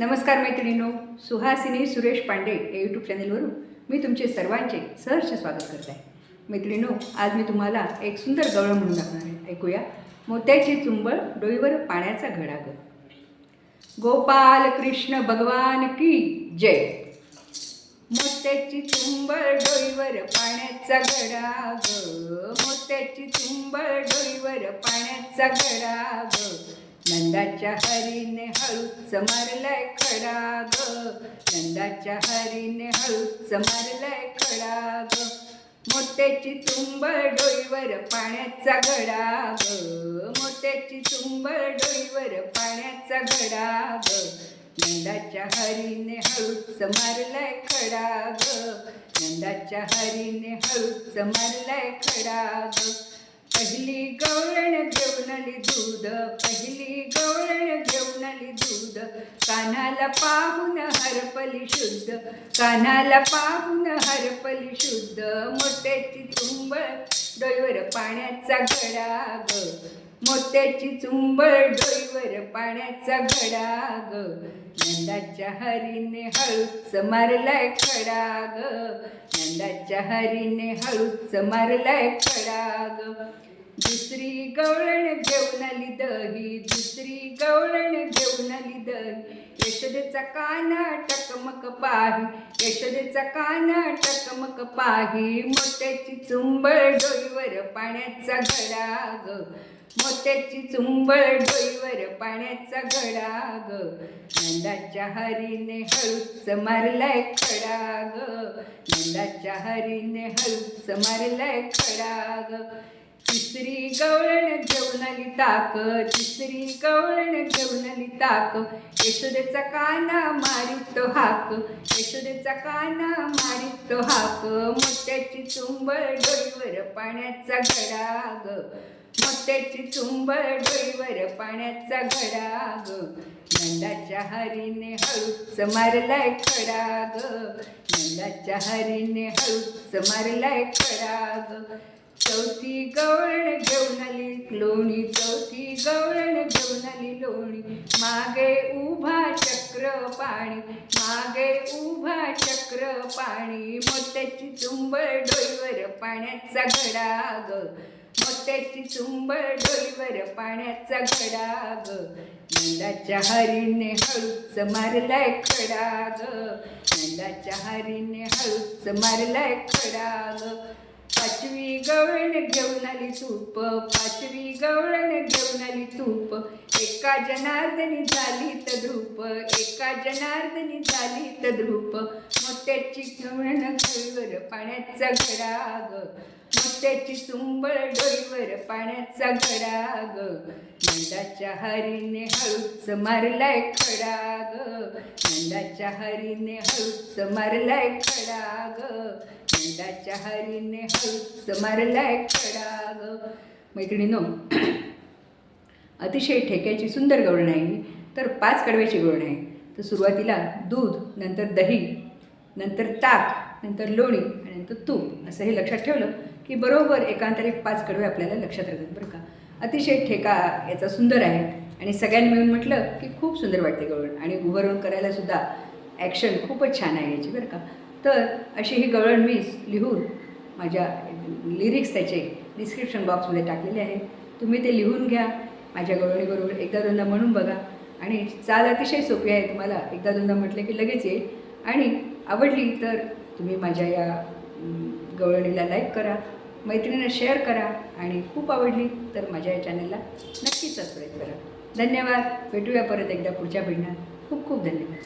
नमस्कार मैत्रिणींनो सुहासिनी सुरेश पांडे या यूट्यूब चॅनेलवरून मी तुमचे सर्वांचे सहर्ष स्वागत करत आहे. मैत्रिणींनो आज मी तुम्हाला एक सुंदर गवळ म्हणून दाखवणार आहे. ऐकूया. मोत्याची चुंबळ डोईवर पाण्याचा घडाग. गोपाल कृष्ण भगवान की जय. मोत्याची चुंबळ डोईवर पाण्याचा घडा मोत्याची चुंबळ डोईवर पाण्याचा घडा ग नंदाच्या हरीने हळूच मारलाय खडा ग. नंदाच्या हरीने हळूच मारलाय खडा ग. मोत्याची चुंबळ डोईवर पाण्याचा घडा ग. मोत्याची चुंबळ डोईवर पाण्याचा घडा ग. नंदाच्या हरीने हळूच मारलाय खडा ग. नंदाच्या हरीने हळूच मारलाय खडा ग. पहिली गवळण घेऊन आली दूध पहिली गवळण घेऊन आली दूध. कानाला पाहून हरपली शुद्ध कानाला पाहून हरपली शुद्ध. मोत्याची चुंबळ डोईवर पाण्याचा घडा ग मोत्याची चुंबळ डोईवर पाण्याचा घडा ग नंदाच्या हरीने हळूच मारलाय खडा ग नंदाच्या हरीने हळूच मारलाय खडा ग दुसरी गवळण घेऊन आली दही दुसरी गवळण घेऊन आली दही. यशोदेचा काना टकमक पाही यशोदेचा काना टकमक पाही. मोत्याची चुंबळ डोईवर पाण्याचा घडा ग. मोत्याची चुंबळ डोईवर पाण्याचा घडा ग. नंदाच्या हरीने हळूच मारलाय खडा ग. नंदाच्या हरीने हळूच मारलाय खडा ग. तिसरी गवळण घेऊन आली ताक तिसरी गवळण घेऊन आली ताक. यशोदेचा काना मारित तो हाक यशोदेचा काना मारित हाक. मोत्याची चुंबळ डोईवर पाण्याचा घडा ग मोत्याची चुंबळ डोईवर पाण्याचा घडाग नंदाच्या हरीने हळूच मारलाय खडा ग नंदाच्या हरीने हळूच मारलाय खडा ग चौथी गवळण घेऊन आली लोणी चौथी गवळण घेऊन आली लोणी. मागे उभा चक्र पाणी मागे उभा चक्र पाणी. मोत्याची चुंबळ डोईवर पाण्याचा घडा ग मोत्याची चुंबळ डोईवर पाण्याचा घडा ग नंदाच्या हरीने हळूच मारलाय खडा ग नंदाच्या हरीने हळूच मारलाय खडा ग पाचवी गवळण घेऊन आली तूप. पाचवी गवळण घेऊन आली तूप. एका जनार्दनी झाली तद्रूप एका जनार्दनी झाली तद्रूप मोत्याची गवळण डोईवर पाण्याचा घडाग. मोत्याची चुंबळ डोईवर पाण्याचा घडाग. नंदाच्या हरीने हळूच मारलाय खडाग. नंदाच्या हरीने हळूच मारलाय खडाग. नंदाच्या हरीने हळूच मारलाय खडाग. मैत्रिणीनो अतिशय ठेक्याची सुंदर गवळण आहे तर पाच कडव्याची गवळण आहे. तर सुरुवातीला दूध नंतर दही नंतर ताक नंतर लोणी आणि नंतर तूप असं हे लक्षात ठेवलं की बरोबर एकांतरे पाच कडवे आपल्याला लक्षात राहतात बरं का. अतिशय ठेका याचा सुंदर आहे आणि सगळ्यांनी मिळून म्हटलं की खूप सुंदर वाटते गवळण आणि उभं राहून करायला सुद्धा ॲक्शन खूपच छान आहे याची बरं का. तर अशी ही गवळण मी लिहून माझ्या लिरिक्स त्याचे डिस्क्रिप्शन बॉक्समध्ये टाकलेले आहे. तुम्ही ते लिहून घ्या माझ्या गवळणीबरोबर एकदा दोनदा म्हणून बघा आणि चाल अतिशय सोपी आहे. तुम्हाला एकदा दोनदा म्हटलं की लगेच येईल. आणि आवडली तर तुम्ही माझ्या या गवळणीला लाईक करा मैत्रिणींना शेअर करा आणि खूप आवडली तर माझ्या या चॅनलला नक्कीच सबस्क्राईब करा. धन्यवाद. भेटूया परत एकदा पुढच्या भेटण्यात खूप खूप धन्यवाद.